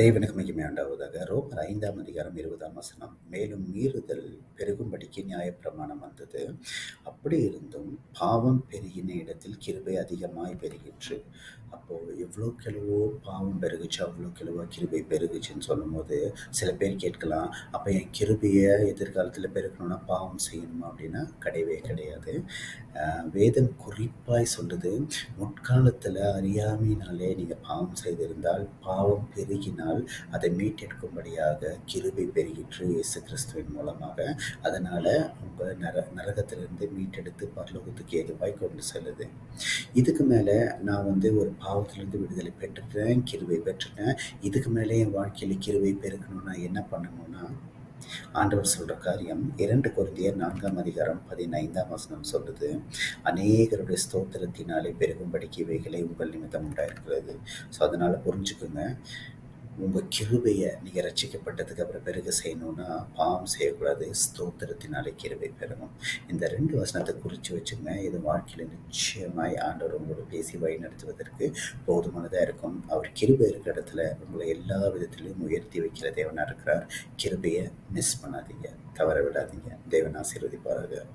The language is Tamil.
தேவனுக்கு மகிமையாண்டாவதாக ரோமர் ஐந்தாம் அதிகாரம் இருபதாம் வசனம். மேலும் மீறுதல் பெருகும்படிக்கு நியாயப்பிரமாணம் வந்தது. அப்படி இருந்தும் பாவம் பெருகின இடத்தில் கிருபை அதிகமாய் பெருகிற்று. அப்போது எவ்வளோ கிழவோ பாவம் பெருகுச்சு அவ்வளோ கிழவோ கிருபை பெருகுச்சுன்னு சொல்லும்போது சில பேர் கேட்கலாம் அப்போ என் கிருபையை எதிர்காலத்தில் பெருக்கணும்னா பாவம் செய்யணுமா? அப்படின்னா கிடையவே கிடையாது. வேதம் குறிப்பாய் சொல்லுது முற்காலத்தில் அறியாமையினாலே நீங்கள் பாவம் செய்திருந்தால் பாவம் பெருகினால் அதை மீட்டெடுக்கும்படியாக கிருபை பெருகிற்று இயேசு கிறிஸ்துவின் மூலமாக. அதனால் உங்கள் நர நரகத்திலிருந்து மீட்டெடுத்து பரலோகத்துக்கு எதுவாய் கொண்டு செல்லுது. இதுக்கு மேலே நான் வந்து ஒரு பாவத்திலிருந்து விடுதலை பெற்றுட்டேன் கிருவை பெற்றுட்டேன். இதுக்கு மேலே என் வாழ்க்கையில் கிருவை பெருக்கணும்னா என்ன பண்ணணும்னா ஆண்டவர் சொல்கிற காரியம் இரண்டு குருந்தியர் நான்காம் அதிகாரம் பதினைந்தாம் வசனம் சொல்லுது அநேகருடைய ஸ்தோத்திரத்தினாலே பெருகும்படிக்கு இவைகளை உங்கள் நிமித்தம் உண்டாயிருக்கிறது. ஸோ அதனால் புரிஞ்சுக்குங்க. உங்கள் கிருபையை நீங்கள் ரசிக்கப்பட்டதுக்கு அப்புறம் பிறகு செய்யணும்னா பாவம் செய்யக்கூடாது. ஸ்தோத்திரத்தினாலே கிருபை பெறணும் இந்த ரெண்டு வசனத்தை குறித்து வச்சுங்க இது வாழ்க்கையில் நிச்சயமாய் ஆண்டவர் உங்களோட பேசி வழி நடத்துவதற்கு போதுமானதாக இருக்கும். அவர் கிருபை இருக்கிற இடத்துல உங்களை எல்லா விதத்திலையும் உயர்த்தி வைக்கிற தேவனாக இருக்கிறார். கிருபையை மிஸ் பண்ணாதீங்க. தவற விடாதீங்க. தேவன் ஆசீர்வதிப்பார்கள்